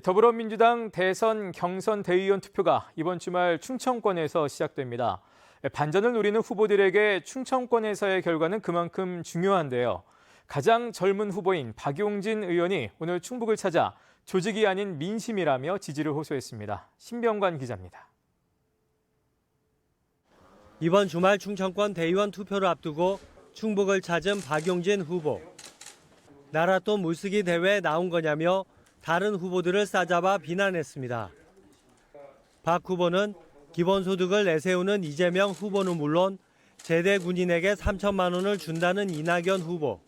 더불어민주당 대선 경선 대의원 투표가 이번 주말 충청권에서 시작됩니다. 반전을 노리는 후보들에게 충청권에서의 결과는 그만큼 중요한데요. 가장 젊은 후보인 박용진 의원이 오늘 충북을 찾아 조직이 아닌 민심이라며 지지를 호소했습니다. 신병관 기자입니다. 이번 주말 충청권 대의원 투표를 앞두고 충북을 찾은 박용진 후보. 나라 또 물쓰기 대회에 나온 거냐며 다른 후보들을 싸잡아 비난했습니다. 박 후보는 기본소득을 내세우는 이재명 후보는 물론 제대 군인에게 3천만 원을 준다는 이낙연 후보,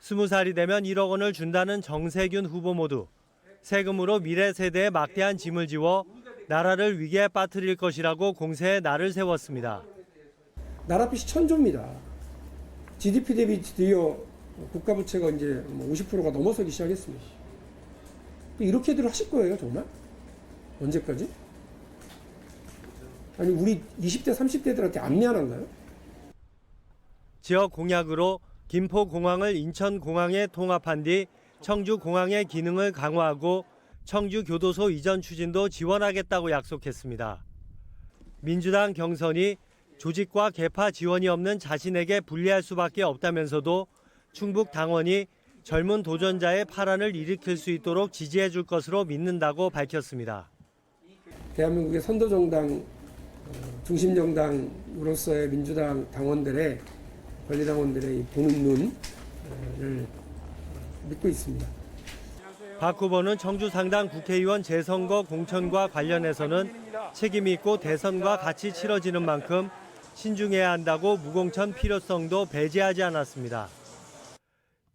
20살이 되면 1억 원을 준다는 정세균 후보 모두 세금으로 미래 세대에 막대한 짐을 지워 나라를 위기에 빠뜨릴 것이라고 공세에 날을 세웠습니다. 나라 빚이 천조입니다. GDP 대비 드디어 국가 부채가 이제 뭐 50%가 넘어서기 시작했습니다. 이렇게들 하실 거예요, 정말? 언제까지? 아니 우리 20대, 30대들한테 안 미안한가요? 지역 공약으로 김포 공항을 인천 공항에 통합한 뒤 청주 공항의 기능을 강화하고 청주 교도소 이전 추진도 지원하겠다고 약속했습니다. 민주당 경선이 조직과 개파 지원이 없는 자신에게 불리할 수밖에 없다면서도 충북 당원이 젊은 도전자의 파란을 일으킬 수 있도록 지지해 줄 것으로 믿는다고 밝혔습니다. 대한민국의 선도 정당, 어, 중심 정당으로서의 민주당 당원들의 권리당원들의 이 보는 눈을 믿고 있습니다. 박 후보는 청주 상당 국회의원 재선거 공천과 관련해서는 책임 있고 대선과 같이 치러지는 만큼 신중해야 한다고 무공천 필요성도 배제하지 않았습니다.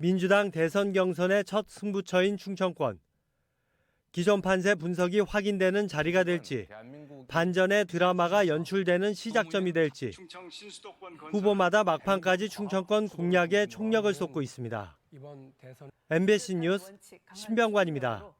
민주당 대선 경선의 첫 승부처인 충청권. 기존 판세 분석이 확인되는 자리가 될지, 반전의 드라마가 연출되는 시작점이 될지, 후보마다 막판까지 충청권 공략에 총력을 쏟고 있습니다. MBC 뉴스 신병관입니다.